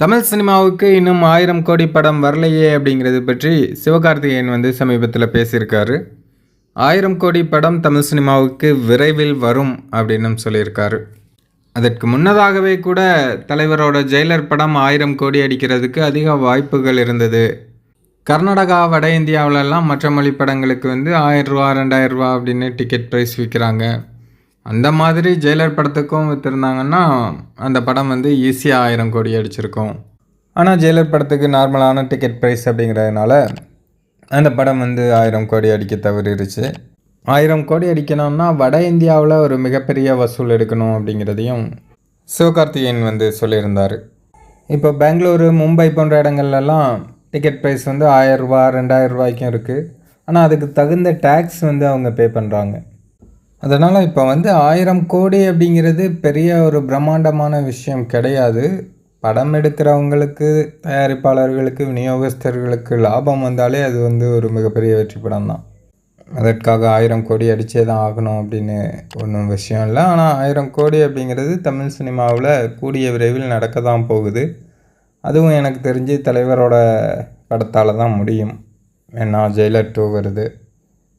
தமிழ் சினிமாவுக்கு இன்னும் ஆயிரம் கோடி படம் வரலையே அப்படிங்கிறது பற்றி சிவகார்த்திகேயன் வந்து சமீபத்தில் பேசியிருக்காரு. ஆயிரம் கோடி படம் தமிழ் சினிமாவுக்கு விரைவில் வரும் அப்படின்னு சொல்லியிருக்காரு. அதற்கு முன்னதாகவே கூட தலைவரோட ஜெயிலர் படம் ஆயிரம் கோடி அடிக்கிறதுக்கு அதிக வாய்ப்புகள் இருந்தது. கர்நாடகா வட இந்தியாவிலலாம் மற்ற மொழி படங்களுக்கு வந்து ஆயிரம் ரூபா ரெண்டாயிரம் ரூபா அப்படின்னு டிக்கெட் ப்ரைஸ் விற்கிறாங்க அந்த மாதிரி ஜெயிலர் படத்துக்கும் விற்றுருந்தாங்கன்னா அந்த படம் வந்து ஈஸியாக ஆயிரம் கோடி அடிச்சிருக்கும். ஆனால் ஜெயிலர் படத்துக்கு நார்மலான டிக்கெட் ப்ரைஸ் அப்படிங்கிறதுனால அந்த படம் வந்து ஆயிரம் கோடி அடிக்க தவறிடுச்சு ஆயிரம் கோடி அடிக்கணும்னா வட இந்தியாவில் ஒரு மிகப்பெரிய வசூல் எடுக்கணும் அப்படிங்கிறதையும் சிவகார்த்திகேயன் வந்து சொல்லியிருந்தார். இப்போ பெங்களூரு மும்பை போன்ற இடங்கள்லாம் டிக்கெட் ப்ரைஸ் வந்து ஆயிரம் ரூபா ரெண்டாயிரம் ரூபாய்க்கும் இருக்குது ஆனால் அதுக்கு தகுந்த டேக்ஸ் வந்து அவங்க பே பண்ணுறாங்க அதனால் இப்போ வந்து ஆயிரம் கோடி அப்படிங்கிறது பெரிய ஒரு பிரம்மாண்டமான விஷயம் கிடையாது. படம் எடுக்கிறவங்களுக்கு தயாரிப்பாளர்களுக்கு விநியோகஸ்தர்களுக்கு லாபம் வந்தாலே அது வந்து ஒரு மிகப்பெரிய வெற்றி படம் தான். அதற்காக ஆயிரம் கோடி அடித்தே தான் ஆகணும் அப்படின்னு ஒன்றும் விஷயம் இல்லை. ஆனால் ஆயிரம் கோடி அப்படிங்கிறது தமிழ் சினிமாவில் கூடிய விரைவில் நடக்க தான் போகுது. அதுவும் எனக்கு தெரிஞ்சு தலைவரோட படத்தால் தான் முடியும். ஏன்னா ஜெயிலர் டூ வருது.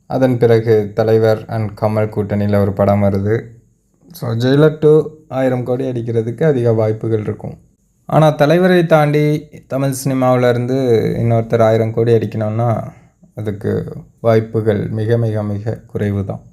அதன் பிறகு தலைவர் அண்ட் கமல் கூட்டணியில் ஒரு படம் வருது. ஸோ ஜெயிலர் டூ ஆயிரம் கோடி அடிக்கிறதுக்கு அதிக வாய்ப்புகள் இருக்கும். ஆனால் தலைவரை தாண்டி தமிழ் சினிமாவிலேருந்து இன்னொருத்தர் ஆயிரம் கோடி அடிக்கணும்னா அதுக்கு வாய்ப்புகள் மிக மிக மிக குறைவு தான்